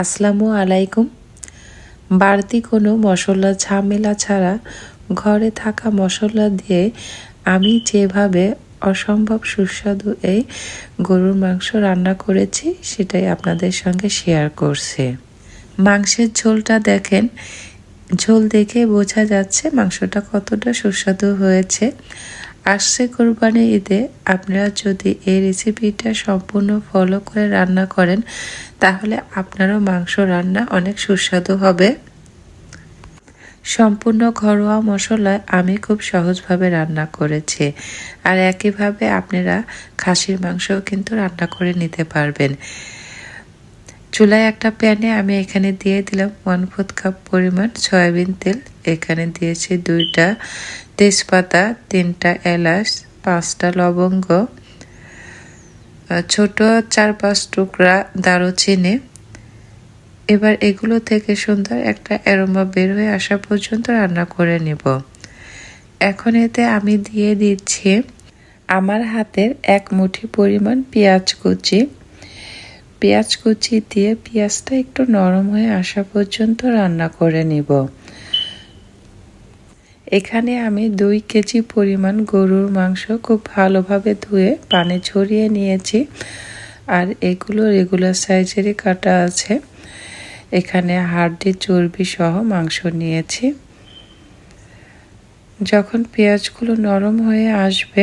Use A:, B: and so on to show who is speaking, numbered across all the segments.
A: আসসালামু আলাইকুম। বাড়তি কোনো মশলা ঝামেলা ছাড়া ঘরে থাকা মশলা দিয়ে আমি যেভাবে অসম্ভব সুস্বাদু এই গরুর মাংস রান্না করেছি, সেটাই আপনাদের সঙ্গে শেয়ার করছে। মাংসের ঝোলটা দেখেন, ঝোল দেখে বোঝা যাচ্ছে মাংসটা কতটা সুস্বাদু হয়েছে। আসছে কোরবানি ঈদে, আপনারা যদি এই রেসিপিটা সম্পূর্ণ ফলো করে রান্না করেন, তাহলে আপনারও মাংস রান্না অনেক সুস্বাদু হবে। সম্পূর্ণ ঘরোয়া মশলায় আমি খুব সহজভাবে রান্না করেছি। আর একইভাবে আপনারা খাসির মাংসও কিন্তু রান্না করে নিতে পারবেন। চুলায় একটা প্যানে আমি এখানে দিয়ে দিলাম ওয়ান ফোর্থ কাপ পরিমাণ সয়াবিন তেল। এখানে দিয়েছি দুইটা তেজপাতা, তিনটা এলাচ, পাঁচটা লবঙ্গ ছোট চার পাঁচ টুকরা দারুচিনি। এবার এগুলো থেকে সুন্দর একটা অ্যারোমা বের হয়ে আসা পর্যন্ত রান্না করে নেব। এখন এতে আমি দিয়ে দিচ্ছি আমার হাতের এক মুঠি পরিমাণ পেঁয়াজ কুচি। পেঁয়াজ কুচি দিয়ে পেঁয়াজটা একটু নরম হয়ে আসা পর্যন্ত রান্না করে নিব। এখানে আমি দুই কেজি পরিমাণ গরুর মাংস খুব ভালোভাবে ধুয়ে পানি ঝরিয়ে নিয়েছি। আর এগুলো রেগুলার সাইজেরই কাটা আছে। এখানে হাড়টি চর্বি সহ মাংস নিয়েছি। যখন পেঁয়াজগুলো নরম হয়ে আসবে,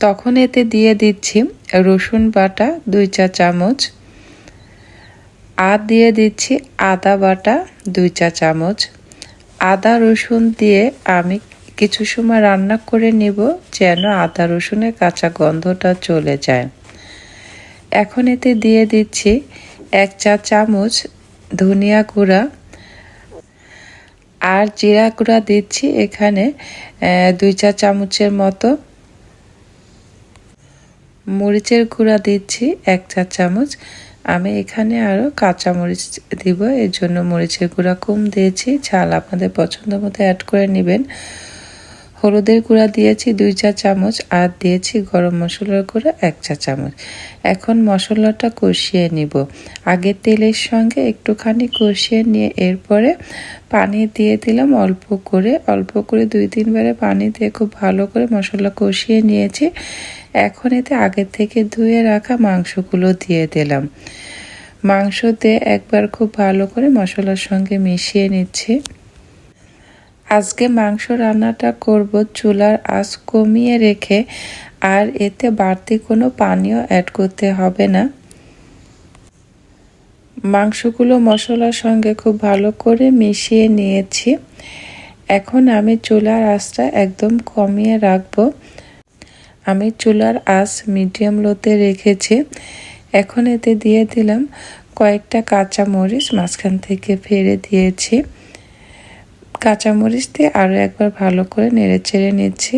A: তখন এতে দিয়ে দিচ্ছি রসুন বাটা দুই চা চামচ। আর দিয়ে দিচ্ছি আদা বাটা দুই চা চামচ। আদা রসুন দিয়ে আমি কিছু সময় রান্না করে নিব যেন আদা রসুনের কাঁচা গন্ধটা চলে যায়। এখন এতে দিয়ে দিচ্ছি এক চা চামচ ধনিয়া গুঁড়া আর জিরা গুঁড়া দিচ্ছি এখানে দুই চা চামচের মতো। মরিচের গুঁড়া দিচ্ছি এক চা চামচ। আমি এখানে আরও কাঁচা মরিচ দিব। এর জন্য মরিচের গুঁড়া কম দিয়েছি। ঝাল আপনাদের পছন্দ মতো অ্যাড করে নেবেন। হলুদের গুঁড়া দিয়েছি দুই চা চামচ আর দিয়েছি গরম মশলার গুঁড়া এক চা চামচ। এখন মশলাটা কষিয়ে নিব। আগে তেলের সঙ্গে একটুখানি কষিয়ে নিয়ে এরপরে পানি দিয়ে দিলাম অল্প করে। অল্প করে দুই তিনবারে পানি দিয়ে খুব ভালো করে মশলা কষিয়ে নিয়েছি। এখন এতে আগে থেকে ধুয়ে রাখা মাংসগুলো দিয়ে দিলাম। মাংস দিয়ে একবার খুব ভালো করে মশলার সঙ্গে মিশিয়ে নিচ্ছি। আজকে মাংস রান্নাটা করব চুলার আঁচ কমিয়ে রেখে, আর এতে বাড়তি কোনো পানিও অ্যাড করতে হবে না। মাংসগুলো মশলার সঙ্গে খুব ভালো করে মিশিয়ে নিয়েছি। এখন আমি চুলার আঁচটা একদম কমিয়ে রাখব। আমি চুলার আঁচ মিডিয়াম লোতে রেখেছি। এখন এতে দিয়ে দিলাম কয়েকটা কাঁচা মরিচ মাঝখান থেকে ফেরে দিয়েছি। কাঁচামরিচ দিয়ে আরও একবার ভালো করে নেড়ে চেড়ে নিচ্ছি।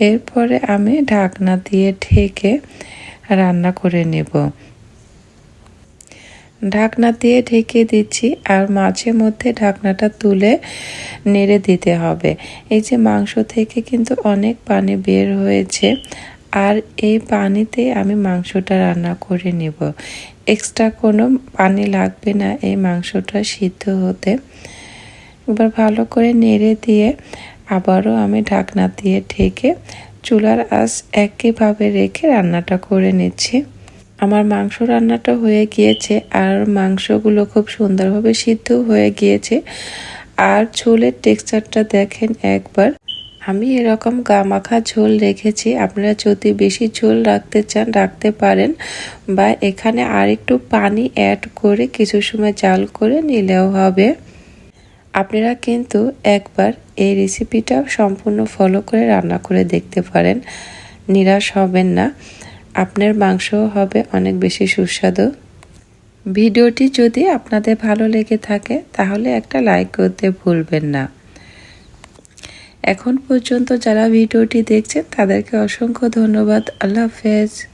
A: এরপরে আমি ঢাকনা দিয়ে ঢেকে রান্না করে নেব। ঢাকনা দিয়ে ঢেকে দিচ্ছি আর মাঝে মধ্যে ঢাকনাটা তুলে নেড়ে দিতে হবে। এই যে মাংস থেকে কিন্তু অনেক পানি বের হয়েছে আর এই পানিতে আমি মাংসটা রান্না করে নেব। এক্সট্রা কোনো পানি লাগবে না এই মাংসটা সিদ্ধ হতে। এবার ভালো করে নেড়ে দিয়ে আবারও আমি ঢাকনা দিয়ে ঢেকে চুলার আঁচ একইভাবে রেখে রান্নাটা করে নিচ্ছি। আমার মাংস রান্নাটা হয়ে গিয়েছে আর মাংসগুলো খুব সুন্দরভাবে সিদ্ধ হয়ে গিয়েছে। আর ঝোলের টেক্সচারটা দেখেন একবার। আমি এরকম গামাখা ঝোল রেখেছি। আপনারা যদি বেশি ঝোল রাখতে চান, রাখতে পারেন বা এখানে আর একটু পানি অ্যাড করে কিছু সময় জাল করে নিলেও হবে। আপনারা কিন্তু একবার এই রেসিপিটা সম্পূর্ণ ফলো করে রান্না করে দেখতে পারেন। নিরাশ হবেন না। আপনার মাংসও হবে, অনেক বেশি সুস্বাদু। ভিডিওটি যদি আপনাদের ভালো লেগে থাকে, তাহলে একটা লাইক করতে ভুলবেন না। এখন পর্যন্ত যারা ভিডিওটি দেখছেন, তাদেরকে অসংখ্য ধন্যবাদ। আল্লাহ হাফেজ।